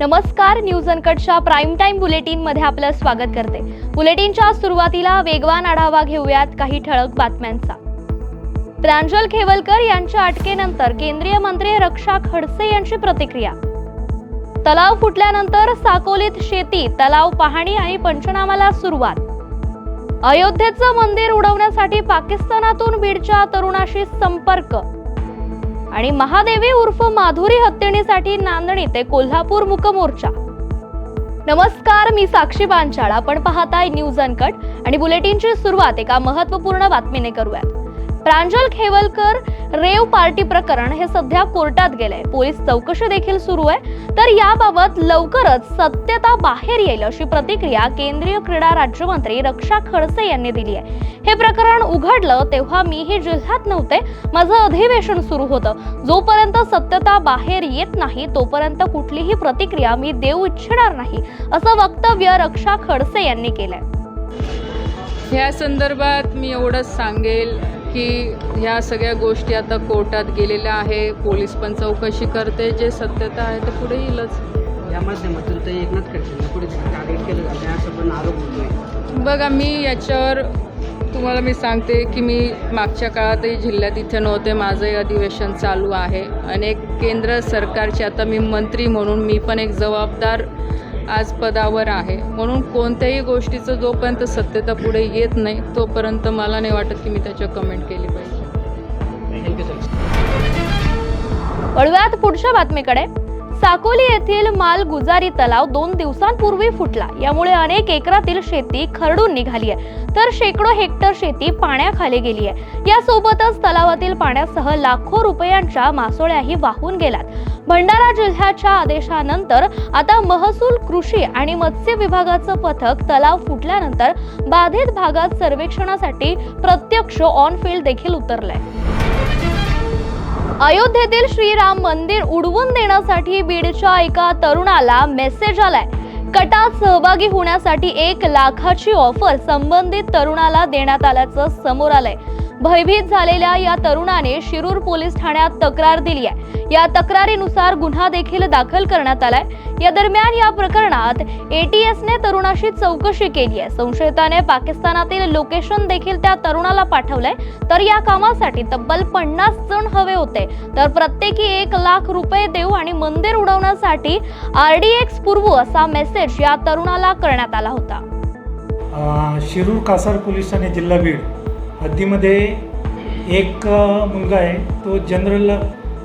नमस्कार न्यूज अनकटच्या prime time बुलेटिनमध्ये आपलं स्वागत करते. बुलेटिनच्या सुरुवातीला वेगवान आढावा घेऊयात काही ठळक बातम्यांचा. प्रांजल खेवलकर यांच्या अटकेनंतर केंद्रीय मंत्री रक्षा खडसे यांची प्रतिक्रिया. तलाव फुटल्यानंतर साकोलीत शेती तलाव पाहणी आणि पंचनामाला सुरुवात. अयोध्येचं मंदिर उडवण्यासाठी पाकिस्तानातून बीडच्या तरुणाशी संपर्क. आणि महादेवी उर्फ माधुरी हत्येसाठी नांदणी ते कोल्हापूर मुकमोर्चा. नमस्कार मी साक्षी पांचाळ आपण पाहताय न्यूज अनकट आणि बुलेटिनची सुरुवात एका महत्त्वपूर्ण बातमीने करूयात. प्रांजल खेवलकर रेव पार्टी प्रकरण हे सध्या कोर्टात गेलंय. पोलीस चौकशी देखील सुरू आहे. तर याबाबत लवकरच सत्यता बाहेर येईल अशी प्रतिक्रिया केंद्रीय क्रीडा राज्यमंत्री रक्षा खडसे यांनी दिली आहे. हे प्रकरण उघडलं तेव्हा मीही जिल्ह्यात नव्हते. माझं अधिवेशन सुरू होतं. जोपर्यंत सत्यता बाहेर येत नाही तोपर्यंत कुठलीही प्रतिक्रिया मी देऊ इच्छिणार नाही असं वक्तव्य रक्षा खडसे यांनी केलंय. ह्या संदर्भात मी एवढंच सांगेल. की ह्या सगळ्या गोष्टी आता कोर्टात गेलेल्या आहे पोलीस पण चौकशी करते जे सत्यता आहे ते पुढे येईलच. या माध्यमातून ते एकनाथ खडसेंना पुढे टार्गेट केलं जातं असं पण आरोप होतोय. बघा मी याच्यावर तुम्हाला मी सांगते की मी मागच्या काळातही जिल्ह्यात इथे नव्हते माझंही अधिवेशन चालू आहे. अनेक केंद्र सरकारचे आता मी मंत्री म्हणून मी पण एक जबाबदार आज पदावर आहे. म्हणून कोणत्याही गोष्टीचं जोपर्यंत सत्यता पुढे येत नाही तोपर्यंत मला नाही वाटत की मी त्याच्यावर कमेंट केली पाहिजे. थँक्यू सर वळूयात पुढच्या बातमीकडे. साकोली येथील मालगुजारी तलाव दोन दिवसांपूर्वी फुटला. यामुळे अनेक एकरातील शेती खरडून निघाली आहे. तर शेकडो हेक्टर शेती पाण्याखाली गेली आहे. यासोबतच तलावातील पाण्यासह लाखो रुपयांच्या मासोळ्याही वाहून गेल्यात भंडारा जिल्ह्याच्या आदेशानंतर आता महसूल कृषी आणि मत्स्य विभागाचं पथक तलाव फुटल्यानंतर बाधित भागात सर्वेक्षणासाठी प्रत्यक्ष ऑन फील्ड देखील उतरलंय. अयोध्येतील श्रीराम मंदिर उडवून देण्यासाठी बीडच्या एका तरुणाला मेसेज आलाय. कटात सहभागी होण्यासाठी एक लाखाची ऑफर संबंधित तरुणाला देण्यात आल्याचं समोर आलंय. भयभीत झालेल्या या तरुणाने शिरूर पोलीस ठाण्यात तक्रार दिली आहे. या तक्रारीनुसार गुन्हा देखील दाखल करण्यात आलाय. या दरम्यान या प्रकरणात एटीएसने तरुणाशी चौकशी केली आहे. संशयिताने पाकिस्तानातील लोकेशन देखील त्या तरुणाला पाठवलंय. तर या कामासाठी तब्बल पन्नास जण हवे होते. तर प्रत्येकी एक लाख रुपये देऊ आणि मंदिर उडवण्यासाठी आरडीएक्स पुरवू असा मेसेज या तरुणाला करण्यात आला होता. शिरूर कासार पोलीस ठाणे जिल्हा बीड हद्दीमध्ये एक मुलगा आहे तो जनरल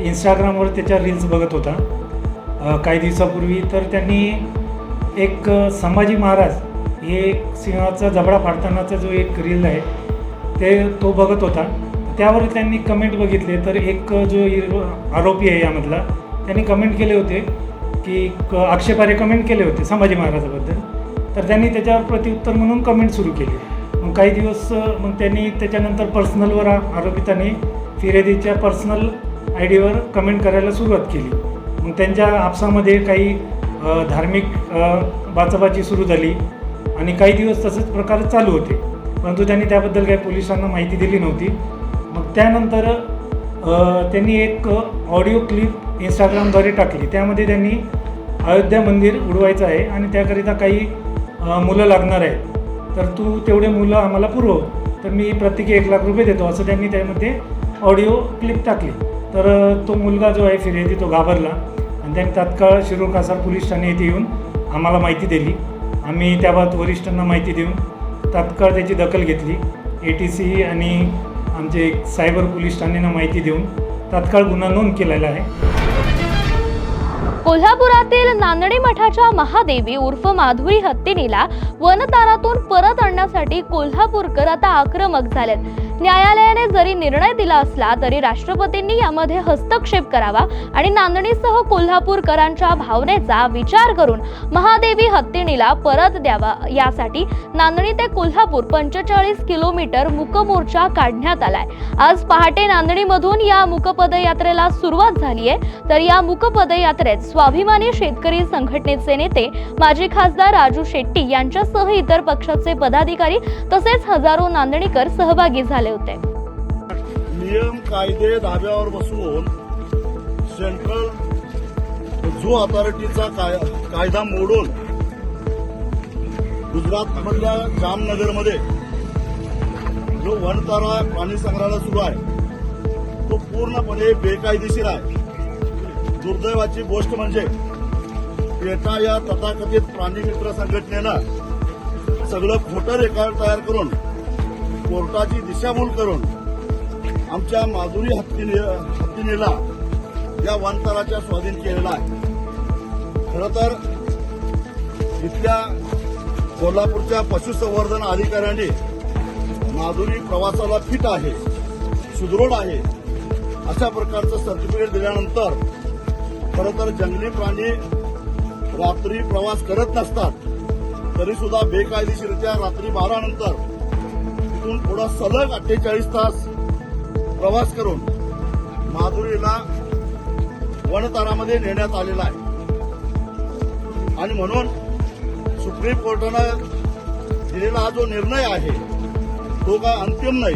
इंस्टाग्रामवर त्याच्या रील्स बघत होता. काही दिवसापूर्वी तर त्यांनी एक संभाजी महाराज हे एक सिंहाचा जबडा फाडतानाचा जो एक रील आहे ते तो बघत होता. त्यावर त्यांनी कमेंट बघितले. तर एक जो आरोपी आहे यामधला त्यांनी कमेंट केले होते की आक्षेपारे कमेंट केले होते संभाजी महाराजाबद्दल. तर त्यांनी त्याच्यावर प्रत्युत्तर म्हणून कमेंट सुरू केली. काही दिवस मग त्यांनी त्याच्यानंतर पर्सनलवर आरोपितांनी फिर्यादीच्या पर्सनल आय डीवर कमेंट करायला सुरुवात केली. मग त्यांच्या आपसामध्ये काही धार्मिक बाचाबाची सुरू झाली आणि काही दिवस तसेच प्रकार चालू होते. परंतु त्यांनी त्याबद्दल काही पोलिसांना माहिती दिली नव्हती. मग त्यानंतर त्यांनी एक ऑडिओ क्लिप इंस्टाग्रामद्वारे टाकली. त्यामध्ये त्यांनी अयोध्या मंदिर उडवायचं आहे आणि त्याकरिता काही मुलं लागणार आहेत. तर तू तेवढे मुलं आम्हाला पुरव. तर मी प्रत्येकी एक लाख रुपये देतो असं त्यांनी त्यामध्ये ऑडिओ क्लिप टाकली. तर तो मुलगा जो आहे फिर्यादी तो घाबरला. आणि त्यांनी तात्काळ शिरूर कासार पोलीस ठाणे येथे येऊन आम्हाला माहिती दिली. आम्ही त्याबाबत वरिष्ठांना माहिती देऊन तात्काळ त्याची दखल घेतली. ए टी सी आणि आमचे सायबर पोलीस ठाण्यानं माहिती देऊन तात्काळ गुन्हा नोंद केलेला आहे. कोल्हापुरातील नांदणी मठाच्या महादेवी उर्फ माधुरी हत्तीनीला वनतारातून परत आणण्यासाठी कोल्हापूरकर आता आक्रमक झालेत. न्यायालयाने जरी निर्णय दिला असला तरी राष्ट्रपतींनी यामध्ये हस्तक्षेप करावा आणि नांदणीसह कोल्हापूरकरांच्या भावनेचा विचार करून महादेवी हत्तीणीला परत द्यावा. यासाठी नांदणी ते कोल्हापूर पंचेचाळीस किलोमीटर मुकमोर्चा काढण्यात आलाय. आज पहाटे नांदणीमधून या मुकपदयात्रेला सुरुवात झाली आहे तर या मुकपदयात्रेत स्वाभिमानी शेतकरी संघटनेचे नेते माजी खासदार राजू शेट्टी यांच्यासह इतर पक्षाचे पदाधिकारी तसेच हजारो नांदणीकर सहभागी झाले होते. नियम कायदे धाब्यावर बसवून सेंट्रल झू अथॉरिटीचा काय कायदा मोडून गुजरातमधल्या जामनगरमध्ये जो वनतारा पाणी संग्रहालय सुरू आहे तो पूर्णपणे बेकायदेशीर आहे. दुर्दैवाची गोष्ट म्हणजे पेटा या तथाकथित प्राणी मित्र संघटनेनं सगळं खोटं रेकॉर्ड तयार करून कोर्टाची दिशाभूल करून आमच्या माधुरी हत्तीने हत्तीनेला या वनतराच्या स्वाधीन केलेला आहे. खरं तर इथल्या कोल्हापूरच्या पशुसंवर्धन अधिकाऱ्यांनी माधुरी प्रवासाला फिट आहे सुदृढ आहे अशा प्रकारचं सर्टिफिकेट दिल्यानंतर तर जंगली प्राणी रात्री प्रवास करत नसतात तरी सुद्धा बेकायदेशीरित्या रात्री बारा नंतर तिथून पुढे सलग अठ्ठेचाळीस तास प्रवास करून माधुरीला वनतारामध्ये नेण्यात आलेला आहे. आणि म्हणून सुप्रीम कोर्टानं दिलेला हा जो निर्णय आहे तो काय अंतिम नाही.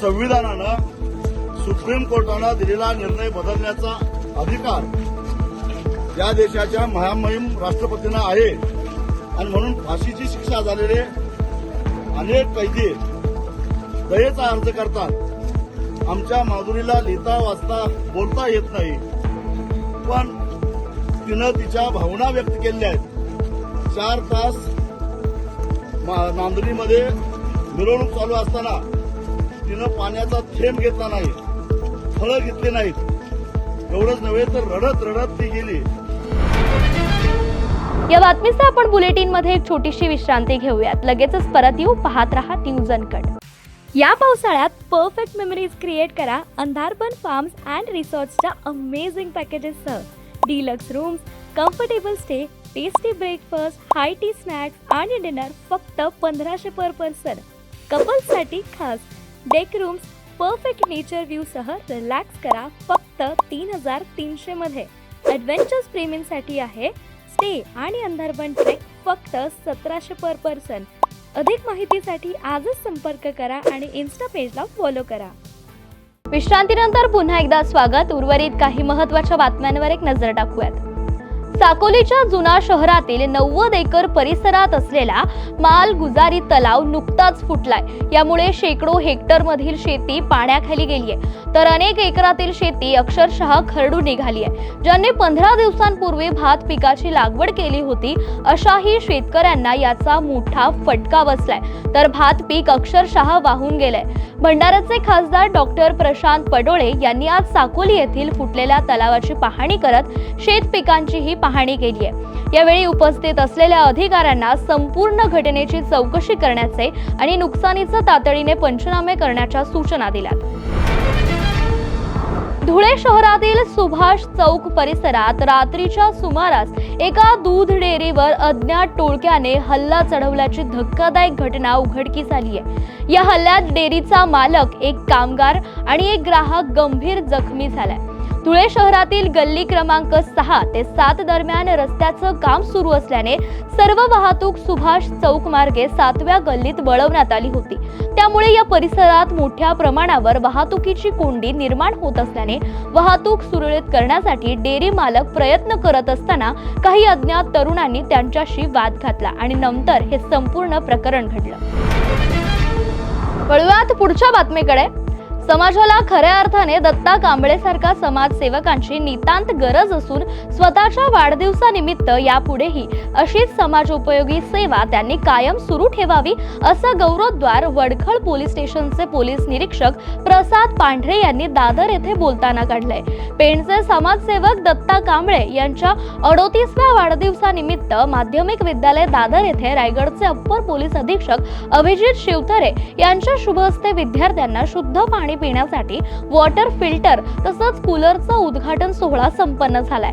संविधानानं सुप्रीम कोर्टानं दिलेला निर्णय बदलण्याचा अधिकार या देशाच्या महामहिम राष्ट्रपतींना आहे. आणि म्हणून फाशीची शिक्षा झालेले अनेक कैदी दयेचा अर्ज करतात. आमच्या माधुरीला लिहिता वाचता बोलता येत नाही. पण तिनं तिच्या भावना व्यक्त केल्या आहेत. चार तास मा- नांदणीमध्ये मिरवणूक चालू असताना तिनं पाण्याचा थेंब घेतला नाही फळं घेतली नाहीत. एवढंच नव्हे तर रडत रडत ती गेली. या बातमीचा आपण बुलेटिनमध्ये एक छोटीशी विश्रांती घेऊयात. लगेचच परत येऊ. पाहत राहा न्यूज अनकट. या पावसाळ्यात परफेक्ट मेमरीज क्रिएट करा. अंधारबन फार्म्स अँड रिसॉर्ट्सच्या amazing पॅकेजेससह deluxe rooms comfortable stay tasty breakfast high tea snacks आणि डिनर फक्त पंधराशे पर पर्सन कपल्ससाठी खास. डेक रूम्स परफेक्ट नेचर व्ह्यूसह रिलॅक्स करा फक्त तीन हजार तीनशेमध्ये ॲडव्हेंचर्स प्रेमींसाठी आहे स्टे आणि अंधारबन ट्रेक फक्त सतराशे पर पर्सन अधिक माहितीसाठी आजच संपर्क करा आणि इन्स्टा पेजला फॉलो करा. विश्रांतीनंतर पुन्हा एकदा स्वागत. उर्वरित काही महत्त्वाच्या बातम्यांवर एक नजर टाकूयात. साकोलीच्या जुना शहरातील नव्वद एकर परिसरात असलेला मालगुजारी तलाव नुकताच फुटलाय. यामुळे शेकडो हेक्टर मधील शेती पाण्याखाली गेली आहे. तर अनेक एकरातील शेती अक्षरशः खरडू निघाली आहे. ज्यांनी पंधरा दिवसांपूर्वी भात पिकाची लागवड केली होती अशाही शेतकऱ्यांना याचा मोठा फटका बसलाय. तर भात पीक अक्षरशः वाहून गेलंय. भंडाऱ्याचे खासदार डॉक्टर प्रशांत पडोळे यांनी आज साकोली येथील फुटलेल्या तलावाची पाहणी करत शेत पिकांचीही पाहणी केली आहे. यावेळी उपस्थित असलेल्या अधिकाऱ्यांना संपूर्ण घटनेची चौकशी करण्याचे आणि नुकसानीचं तातडीने पंचनामे करण्याच्या सूचना दिल्या धुळे शहरातील सुभाष चौक परिसरात रात्रीच्या सुमारास एका दूध डेअरीवर अज्ञात टोळक्याने हल्ला चढवल्याची धक्कादायक घटना उघडकीस आली आहे या हल्ल्यात डेअरीचा मालक एक कामगार आणि एक ग्राहक गंभीर जखमी झालाय. धुळे शहरातील गल्ली क्रमांक सहा ते सात दरम्यान रस्त्याचं काम सुरू असल्याने सर्व वाहतूक सुभाष चौक मार्गे सातव्या गल्लीत वळवण्यात आली होती. त्यामुळे या परिसरात मोठ्या प्रमाणावर वाहतुकीची कोंडी निर्माण होत असल्याने वाहतूक सुरळीत करण्यासाठी डेअरी मालक प्रयत्न करत असताना काही अज्ञात तरुणांनी त्यांच्याशी वाद घातला आणि नंतर हे संपूर्ण प्रकरण घडलं. वळूयात पुढच्या बातमीकडे. समाजाला खऱ्या अर्थाने दत्ता कांबळेसारखा समाजसेवकांची नितांत गरज असून स्वतःच्या वाढदिवसानिमित्त यापुढेही अशीच समाजोपयोगी सेवा त्यांनी कायम सुरू ठेवावी असं गौरवद्वार वडखळ पोलीस स्टेशनचे पोलीस निरीक्षक प्रसाद पांढरे यांनी दादर येथे बोलताना काढलंय. पेणचे समाजसेवक दत्ता कांबळे यांच्या अडोतीसव्या वाढदिवसानिमित्त माध्यमिक विद्यालय दादर येथे रायगडचे अप्पर पोलीस अधीक्षक अभिजित शिवतरे यांच्या शुभ हस्ते विद्यार्थ्यांना शुद्ध पाणी पिण्यासाठी वॉटर फिल्टर तसंच कूलरचा उद्घाटन सोहळा संपन्न झालाय.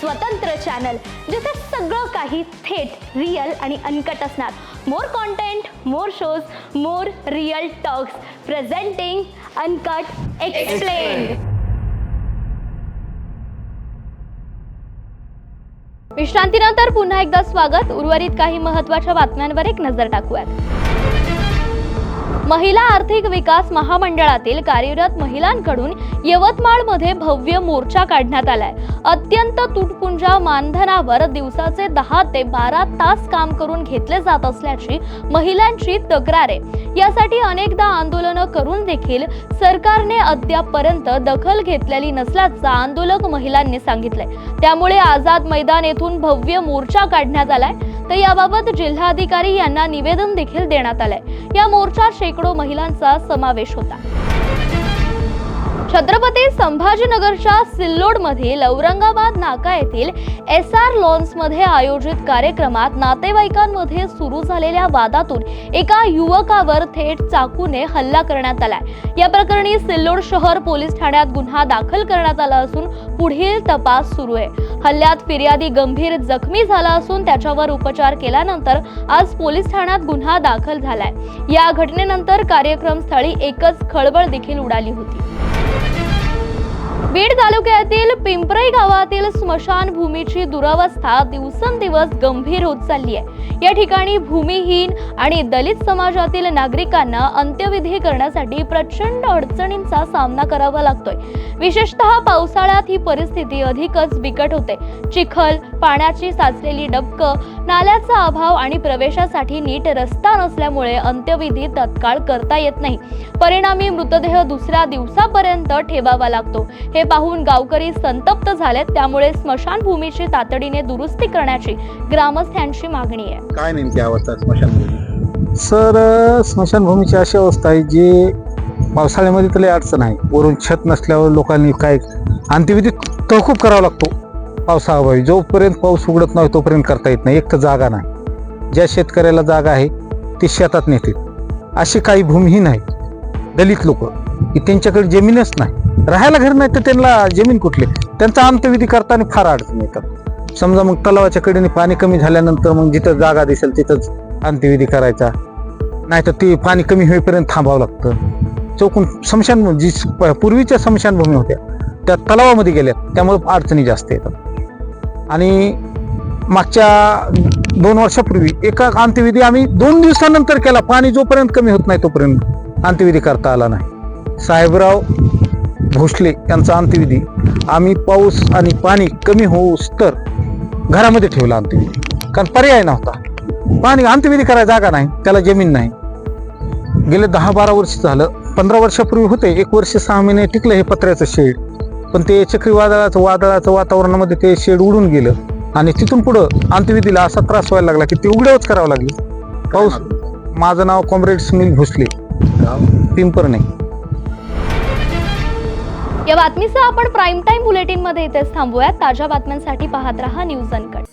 स्वतंत्र चॅनल जिथे सगळं काही थेट रिअल आणि अनकट असणार. More content more shows more real talks presenting uncut explain विश्रांतीनंतर पुन्हा एकदा स्वागत. उर्वरित काही महत्त्वाच्या बातम्यांवर एक नजर टाकूयात. महिला आर्थिक विकास महामंडळातील कार्यरत महिलांकडून यवतमाळमध्ये भव्य मोर्चा काढण्यात आलाय. अत्यंत तुटपुंजा मानधनावर दिवसाचे दहा ते बारा तास काम करून घेतले जात असल्याची महिलांची तक्रार आहे. यासाठी अनेकदा आंदोलनं करून देखील सरकारने अद्यापपर्यंत दखल घेतलेली नसल्याचं आंदोलक महिलांनी सांगितलंय. त्यामुळे आझाद मैदान येथून भव्य मोर्चा काढण्यात आलाय. तर याबाबत जिल्हाधिकारी यांना निवेदन देखील देण्यात आलंय. या मोर्चात शेकडो महिलांचा समावेश होता. छत्रपती संभाजीनगरच्या सिल्लोडमधील औरंगाबाद नाका येथील एस आर लॉन्समध्ये आयोजित कार्यक्रमात नातेवाईकांमध्ये सुरू झालेल्या वादातून एका युवकावर थेट चाकूने हल्ला करण्यात आलाय. या प्रकरणी सिल्लोड शहर पोलीस ठाण्यात गुन्हा दाखल करण्यात आला असून पुढील तपास सुरू आहे. हल्ल्यात फिर्यादी गंभीर जखमी झाला असून त्याच्यावर उपचार केल्यानंतर आज पोलीस ठाण्यात गुन्हा दाखल झालाय. या घटनेनंतर कार्यक्रम स्थळी एकच खळबळ देखील उडाली होती. बीड तालुक्यातील पिंपरे गावातील स्मशानभूमीची दुरावस्था दिवसेंदिवस गंभीर होत चालली आहे. या ठिकाणी भूमिहीन आणि दलित समाजातील नागरिकांना अंत्यविधी करण्यासाठी प्रचंड अडचणींचा सामना करावा लागतोय. विशेषतः पावसाळ्यात ही परिस्थिती अधिकच बिकट होते. चिखल पाण्याची साचलेली डबकं नाल्याचा अभाव आणि प्रवेशासाठी नीट रस्ता नसल्यामुळे अंत्यविधी तत्काळ करता येत नाही. परिणामी मृतदेह दुसऱ्या दिवसापर्यंत ठेवावा लागतो. हे पाहून गावकरी संतप्त झालेत. त्यामुळे स्मशानभूमीची तातडीने दुरुस्ती करण्याची ग्रामस्थांची मागणी आहे. काय नेमकी अवस्था स्मशानभूमी सर स्मशानभूमीची अशी अवस्था आहे जी पावसाळ्यामध्ये तर अडचण आहे. वरून छत नसल्यावर लोकांनी काय अंत्यविधी तहकूब करावा लागतो. पावसाअभावी जोपर्यंत पाऊस उघडत नाही तोपर्यंत करता येत नाही. एक तर जागा नाही. ज्या शेतकऱ्याला जागा आहे ती शेतात नेते. अशी काही भूमीही नाही. दलित लोक. की त्यांच्याकडे जमीनच नाही. राहायला घर नाही तर त्यांना जमीन कुठली? त्यांचा अंत्यविधी करताना फार अडचण येतात. समजा मग तलावाच्या कडेने पाणी कमी झाल्यानंतर मग जिथं जागा दिसेल तिथंच अंत्यविधी करायचा. नाही तर ते पाणी कमी होईपर्यंत थांबावं लागतं. चौकून स्मशान जी प- पूर्वीच्या स्मशानभूमी होत्या त्या तलावामध्ये गेल्या त्यामुळे अडचणी जास्त येतात. आणि मागच्या दोन वर्षापूर्वी एका अंत्यविधी आम्ही दोन दिवसानंतर केला. पाणी जोपर्यंत कमी होत नाही तोपर्यंत अंत्यविधी करता आला नाही. साहेबराव भोसले यांचा अंत्यविधी. आम्ही पाऊस आणि पाणी कमी होऊस तर घरामध्ये ठेवला अंत्यविधी. कारण पर्याय नव्हता. पाणी अंत्यविधी करायला जागा नाही त्याला जमीन नाही. गेले दहा बारा वर्ष झालं. पंधरा वर्षापूर्वी होते एक वर्ष सहा महिने टिकलं हे पत्र्याचं शेड. पण ते चक्रीवादळाचं वादळाचं वातावरणामध्ये ते शेड उडून गेलं. आणि तिथून पुढं अंत्यविधीला असा त्रास व्हायला लागला की ते उघड्यावच करावं लागले. पाऊस. माझं नाव कॉम्रेड सुनील भोसले. पिंपरणे. या बातमीसह आपण प्राईम टाईम बुलेटिनमध्ये इथेच थांबूयात. ताज्या बातम्यांसाठी पाहत रहा न्यूज अनकट.